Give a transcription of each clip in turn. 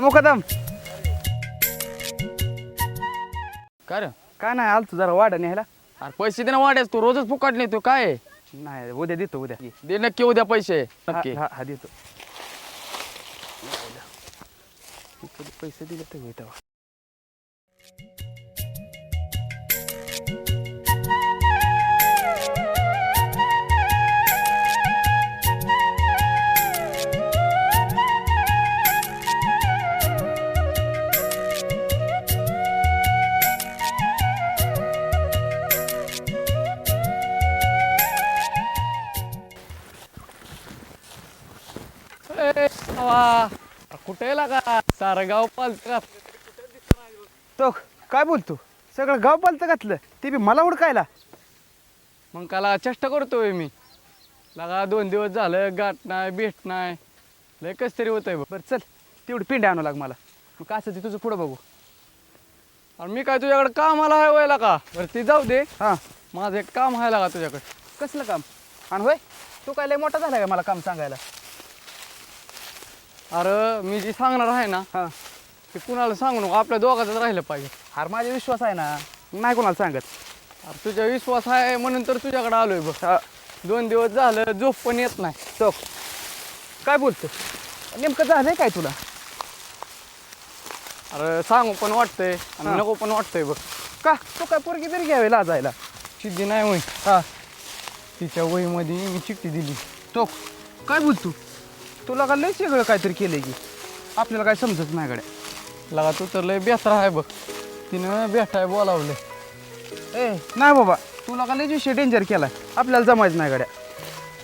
का मुकदम काय रे? काय नाही आलतो जरा वाढ न्यायला. अरे पैसे दे ना वाढेस तू रोजच फुकट नेतो काय? आहे? नाही उद्या देतो उद्या. दे नक्की उद्या पैसे. नक्की. हा हा देतो. पैसे दिले तर होईल तेव्हा. सारं गाव पालतात तो काय बोलतो? सगळं गाव पालतं घातलं ते बी मला उडकायला. मग काला चेष्टा करतोय मी. लगा दोन दिवस झालं गाठ नाही भेट नाही. लय कस तरी होतंय बघ. बरं चल तेवढी पिंड आणू लाग मला. मग काय असेल ते तुझं पुढं बघू. आणि मी काय तुझ्याकडे कामाला आहे व्हायला का? बरं ती जाऊ दे. हां. माझं एक काम आहे लागा तुझ्याकडे? कसलं काम? आणि होय तू काय लय मोठा झाला का मला काम सांगायला? अरे मी जी सांगणार आहे ना हां. ते कुणाला सांगू नको आपल्या दोघातच राहिलं पाहिजे. हार माझा विश्वास आहे ना नाही कोणाला सांगत. अरे तुझ्या विश्वास आहे म्हणून तर तुझ्याकडे आलोय बघ. हा. दोन दिवस झालं झोप पण येत नाही. तो काय बोलतो? नेमकं झालंय काय तुला? अरे सांगू पण वाटतंय आणि हा. नको पण वाटतंय बघ. का? तू काय पोरगी तरी घ्यावी लाजायला. सिद्धी नाही होई हा. तिच्या वहीमध्ये मी चिठ्ठी दिली. तो. काय बोलतो? तुला का लय वेगळं काहीतरी केलंय की? आपल्याला काय समजत नाही गड्या. लगा तू तर लय बेहतर आहे बघ. तिनं भेटाय बोलावलं ए नाही बाबा तुला का लय विषय डेंजर केलाय. आपल्याला जमायचं नाही गड्या.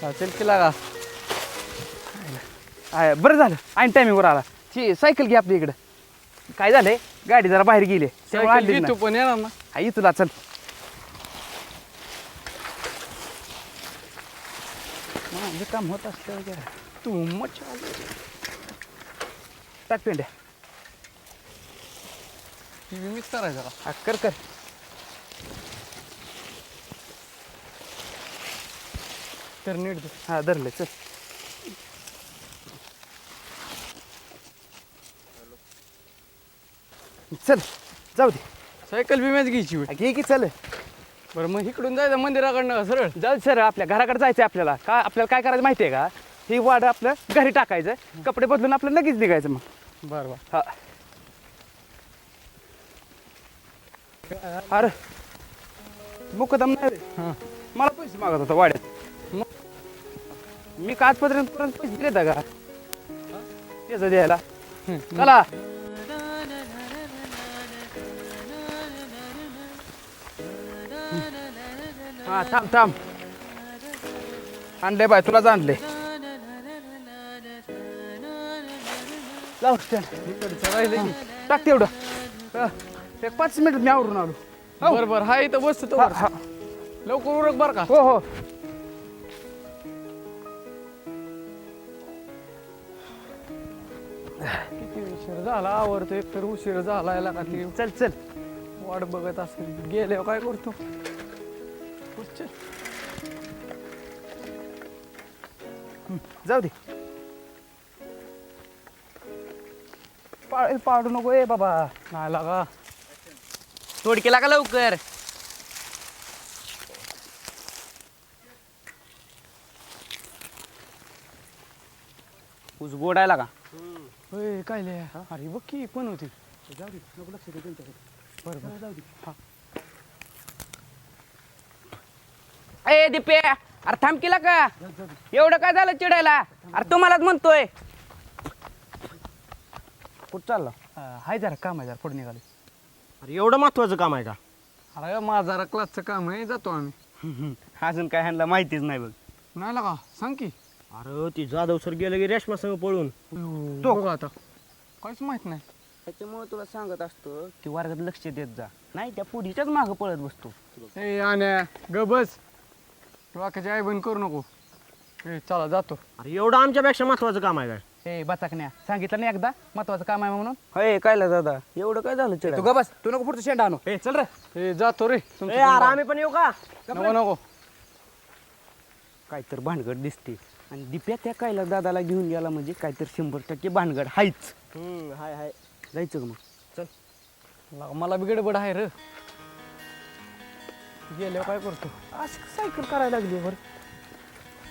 हा, चल की लागा. आहे, बरं झालं. ऐन टायमिंगवर आला. ती सायकल घे आपल्या इकडं. काय झालंय? गाडी जरा बाहेर गेली. त्यामुळे सायकल नाही. पण येणार ना. हा ये तुला चल. माझं काम होत असतं वगैरे तू मच्छा टाक पेंड्या टी व्ही मिक्स करायचा जरा हा कर कर तर नीट दे. हा धरलं चल चल जाऊ दे सायकल बी मॅच घ्यायची होय. हा, घे की चल बरं मग इकडून जायचं मंदिराकडनं का सरळ जाऊ सर आपल्या घराकडे जायचं आपल्याला का आपल्याला काय करायचं माहिती आहे का ही वाड आपलं घरी टाकायचं कपडे बदलून आपलं लगेच निघायचं मग. बरं बरं. हा. अरे मुकदम नाही रे. मला पैसे मागत होता वाड्यात. मी का आजपर्यंत पर्यंत पैसे दिले का त्याचं द्यायला. चला. हा थांब थांब. आणले बाय तुलाच आणले लाव. इकडचं राहिले टाक तेवढं हा, एक पाच मिनिट मी आवरून आलो. हो. बरं बरं. हा इथं बसतो तो हा, हा. लवकर उरक बरं का? हो हो. किती उशीर झाला आवरतो एक तर उशीर झाला याला का ती चल चल. वाट बघत असेल. गेल्यावर काय करतो? उठ चल. जाऊ दे. पाळ पाडू नको ए बाबा. नाही लागा. तोड केला का लवकर? ऊस गोडायला का होय काय लिहा अरे बघ की पण होती? जाऊ दे नको लक्ष दे त्यांच्याकडे. बरं बरं. जाऊ दे. हा. ए दिपे अरे थांब केला का? एवढं काय झालं चिडायला? अरे तुम्हालाच म्हणतोय. कुठं चालला. हा, हाय जरा काम आहे जरा पुढे निघाले. अरे एवढं महत्वाचं काम आहे का? अरे माझा क्लासचं काम आहे जातो आम्ही. अजून काय ह्यांना माहितीच नाही बघ. नाही लागा सांग की. अरे ती जाधव सर गेलं की रेशमा संग पळून. तो. बघ आता. काहीच माहीत नाही. त्याच्यामुळे तुला सांगत असतो. की वर्गात लक्ष देत जा. नाही त्या पुढीच्याच मागं पळत बसतो. ए आण्या ग बस. वाकाची आई बंद करू नको. ए चला जातो. अरे एवढं आमच्यापेक्षा महत्वाचं काम आहे काय? ए बचाकण्या. सांगितलं नाही एकदा? महत्वाचं काम आहे म्हणून. होय कायला दादा? एवढं काय झालं तू ग बस. तू नको पुढचं शेंडा आणू. ए चल रे. ए जातो रे. तुमचं ए, अरे तुम्ही आम्ही पण येऊ का? नको नको. काय तर भानगड दिसते. आणि दिप्या त्या कायला दादाला घेऊन गेला म्हणजे काय तर शंभर टक्के भानगड हायच. हम्म हाय हाय. जायचं का मग? चल. लगा मला बी गडबड आहे र. गेल्यावर काय करतो? असं सायकल करायला लागली बरं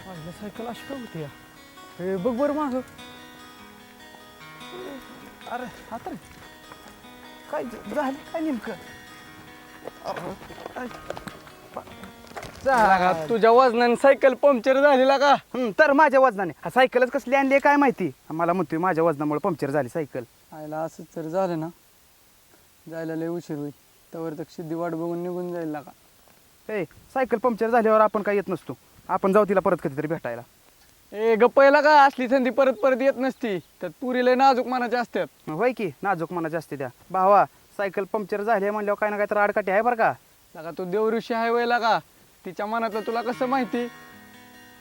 माझ्या सायकल अशी का होती या? हे बघ बरं माग. अरे आता रे. काय झालं? काय नेमकं? तुझ्या वजनाने सायकल पंक्चर झालेला का? हं, तर माझ्या वजनाने. हा सायकलच कसली आणली आहे काय माहिती? मला म्हणतोय माझ्या वजनामुळे पंक्चर झाली सायकल. आयला असंच जर झालं ना. जायला लय उशीर होईल. त्यावर तर सिद्धी वाट बघून निघून जाईल लागा ए सायकल पंक्चर झाल्यावर आपण काय येत नसतो. आपण जाऊ तिला परत कधीतरी भेटायला. ए गप्पायला का? असली संधी परत परत येत नसती. त्यात पुरीला नाजूक मनाच्या असतात होय की नाजूक मना जास्त द्या भावा सायकल पंक्चर झाली म्हणल्यावर काय ना काय तर आडकाठी आहे बरं का? लागा तो देवऋषी आहे वय लागा. तिच्या मनातलं तुला कसं माहिती?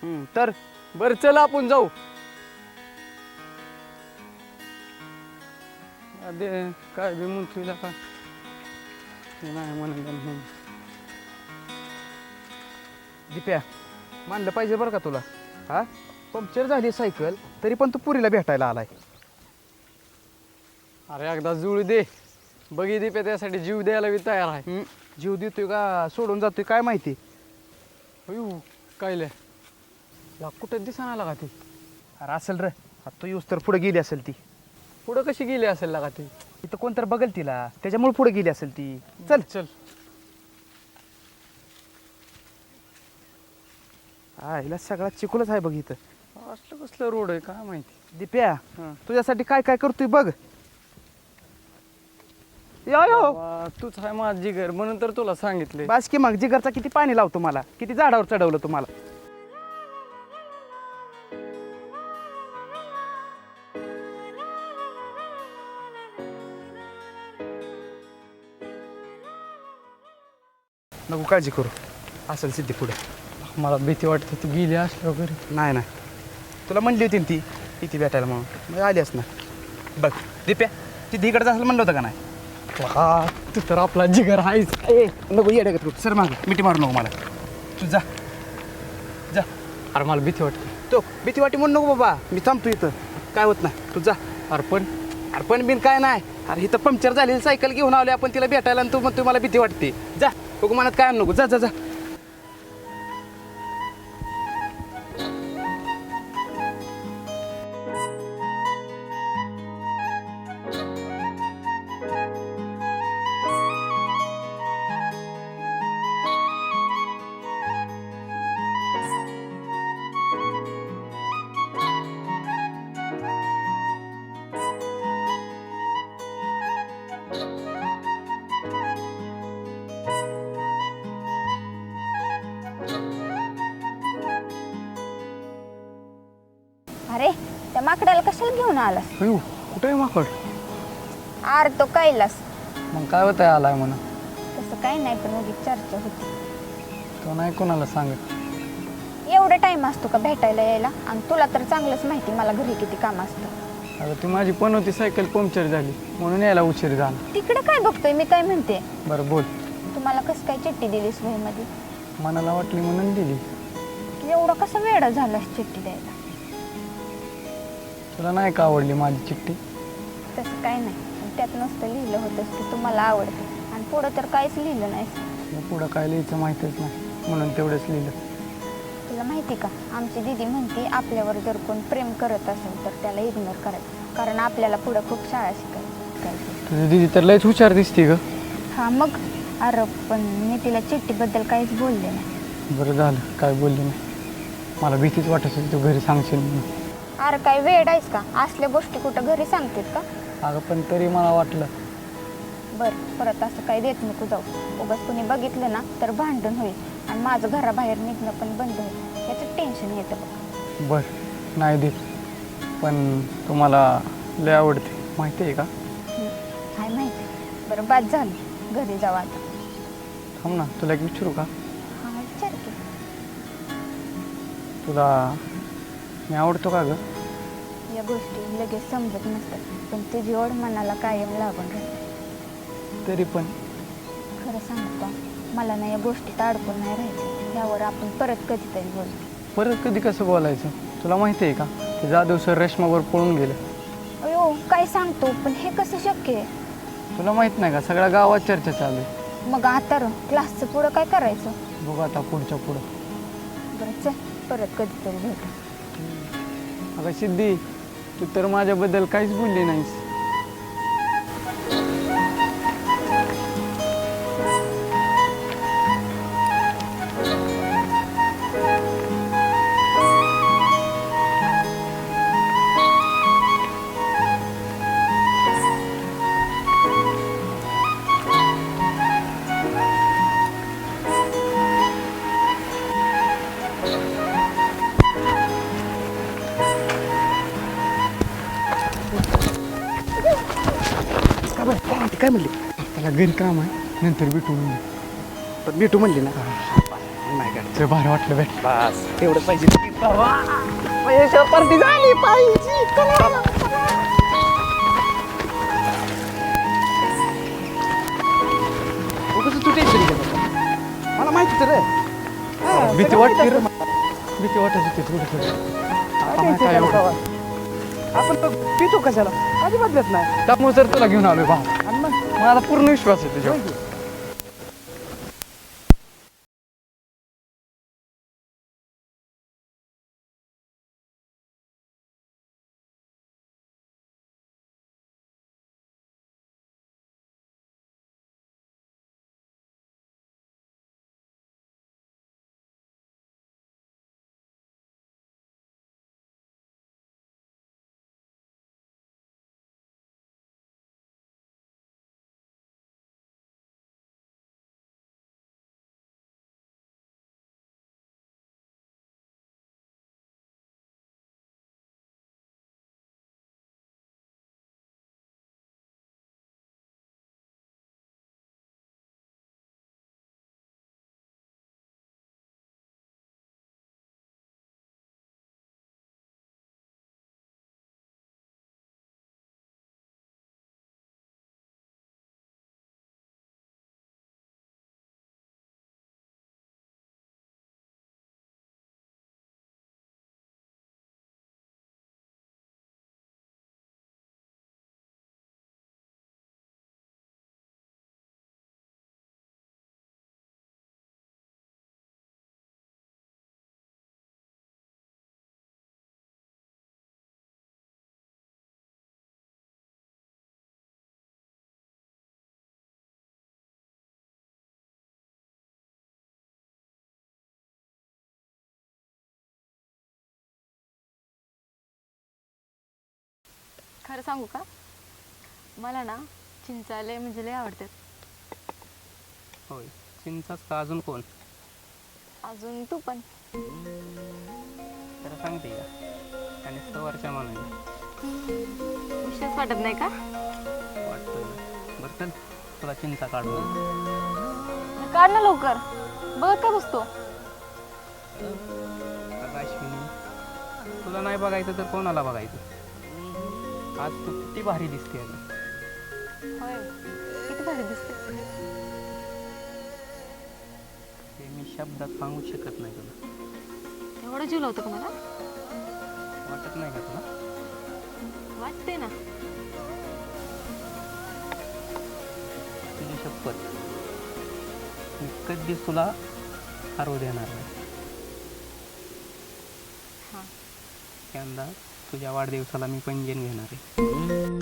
हं, तर? बरं चल आपण जाऊ. अदे काय बी म्हणतोय का नाही म्हणून. दिप्या मानलं पाहिजे बरं का तुला? हा? पंक्चर झाली सायकल तरी पण तू पुरीला भेटायला आलाय. अरे एकदा जुळू दे. बघी दे त्यासाठी जीव द्यायला बी तयार आहे. जीव देतोय का सोडून जातोय काय माहिती? अयो काय लय ला कुठं दिसाना लागा ती? अरे असेल रे. आता तू येऊस तर पुढे गेली असेल ती. पुढं कशी गेली असेल लागा ती? इथं कोण तर बघल तिला त्याच्यामुळे पुढे गेली असेल ती. चल. चल. हा हिला सगळा चिकूलच आहे बघ इथं. असलं कसलं रोड आहे काय माहिती? दिप्या हं. तुझ्यासाठी काय काय करतोय बघ. यो यो. तूच आहे माझी जिगर म्हणून तर तुला सांगितले बास की मग जिगरचा किती पाणी लावतो मला? किती झाडावर चढवलं तुम्हाला? नको काळजी करू. असेल सिद्धी पुढे. मला भीती वाटते ती गेली असल्या वगैरे नाही नाही. तुला म्हणली होती ना ती इथे भेटायला म्हणून. मग आलीस ना बघ दिप्या ती इकडचं असेल म्हणलं होतं का नाही? हा, तू तर आपला जिगर आहेस. ए नको येडे का तू. सर माग मिठी मारू नको मला. तू जा. जा. अरे मला भीती वाटते. तो भीती वाटी म्हणू नको बाबा. मी थांबतो इथं. काय होत नाही. तू जा. अरे पण? अरे पण बिन काय नाही. अरे इथं पंक्चर झालेली सायकल घेऊन आले आपण तिला भेटायला आणि तू मग मला भीती वाटते. जा. बघू मनात काय आणू नको. जा जा जा. अरे त्या माकडाला कशाला घेऊन आलास? अयो कुठे आहे माकड? आर तो कैलास. मग काय होत आलाय म्हणा तसं काही नाही पण उगीच चर्चा होती. तो नाही कोणाला सांगत. एवढा टाइम असतो का भेटायला यायला? आणि तुला तर चांगलंच माहिती मला घरी किती काम असतं. अगं ती माझी पण होती सायकल पंक्चर झाली. म्हणून यायला उशीर झाला. तिकडे काय बघतोय? मी काय म्हणते? बरं बोल. तुम्हाला कसं काय चिठ्ठी दिलीस वहीमध्ये? मनाला वाटली म्हणून दिली. एवढं कसं वेळ झालास चिठ्ठी द्यायला? तुला नाही का आवडली माझी चिठ्ठी? तसं काय नाही. पण त्यात नुसतं लिहिलं होतंस की तुम्हाला आवडते. आणि पुढं तर काहीच लिहिलं नाही मग पुढं काय लिहायचं माहीतच नाही. म्हणून तेवढंच लिहिलं. तुला माहिती का? आमची दीदी म्हणते आपल्यावर जर कोण प्रेम करत असेल तर त्याला इग्नोर करायचं. कारण आपल्याला पुढं खूप शाळा शिकायची शिकायची. तुझी दिदी तर लयच हुशार दिसते ग. हा मग? अरे पण मी तिला चिठ्ठीबद्दल काहीच बोलले नाही. बरं झालं. काय बोलली नाही. मला भीतीच वाटत होती तू घरी सांगशील म्हणून. अरे काय वेळ आहेस का? असल्या गोष्टी कुठं घरी सांगतेत का? अगं पण तरी मला वाटलं. बरं परत असं काही देत नको जाऊ. उगाच कुणी बघितलं ना तर भांडण होईल. आणि माझं घराबाहेर निघणं पण बंद होईल. याचं टेन्शन येतं बघ. बरं नाही देत. पण तुम्हाला लय आवडते. माहिती आहे का? हं, काय माहिती? बरं बाद झालं. घरी जाऊ आता. थांब ना तुला एक विचारू का? हा विचार की. तुला मी आवडतो का ग? या गोष्टी लगेच समजत नसतात पण तुझी ओढ मनाला कायम लागून राहते. तरी पण. खरं सांगतो मला ना या गोष्टीत अडकून नाही राहायचं. यावर आपण परत कधीतरी बोलू. परत कधी कसं बोलायचं? तुला माहिती आहे का ते जाधव सर रेशमावर पळून गेले. अयो काय सांगतो पण हे कसं शक्य आहे? तुला माहीत नाही का सगळ्या गावात चर्चा चालू आहे. मग आता र क्लासचं पुढं काय करायचं? बघू आता पुढच्या पुढं. बरं चल परत कधीतरी भेटू. अगं सिद्धी तू तर माझ्याबद्दल काहीच बोलली नाहीस. काय म्हणली? त्याला घरी काम आहे. नंतर भेटू म्हणजे पण भेटू म्हणली ना. नाही का? ते भारी वाटलं भेट. बस. तेवढं पाहिजे. पार्टी झाली पाहिजे. तू टेन्शन घे बाबा. मला माहिती तर आहे भीती वाटते रे. भीती वाटत होती थोडी थोडी. काय काय एवढं? एवढं आपण तर पितो कशाला? अजिबात देत नाही. त्यामुळे तर तुला घेऊन आलोय भाव माझा मग पूर्ण विश्वास आहे तुझ्यावर. खरं सांगू का? मला ना चिंचाले म्हणजे लय आवडतात. होय. चिंचाच का? अजून कोण? अजून तू पण. तर सांगते का? आणि सवारच्या मानाने. विशेष वाटत नाही का? वाटतं ना. बरं चल तुला चिंचा मग काढ ना लवकर. बघत का बसतो? अगं अश्विनी तुला नाही बघायचं तर कोणाला बघायचं? आज तू किती भारी दिसते होय किती भारी दिसते. ते मी शब्दात सांगू शकत नाही तुला. एवढं जीव लावतं का मला? वाटत नाही का तुला? वाटते ना. तुझी शपथ. मी कधीच तुला हरवू देणार नाही. हां. यंदा तुझ्या वाढदिवसाला मी पंजन घेणार आहे.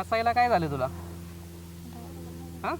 हसायला काय झालं तुला? हां?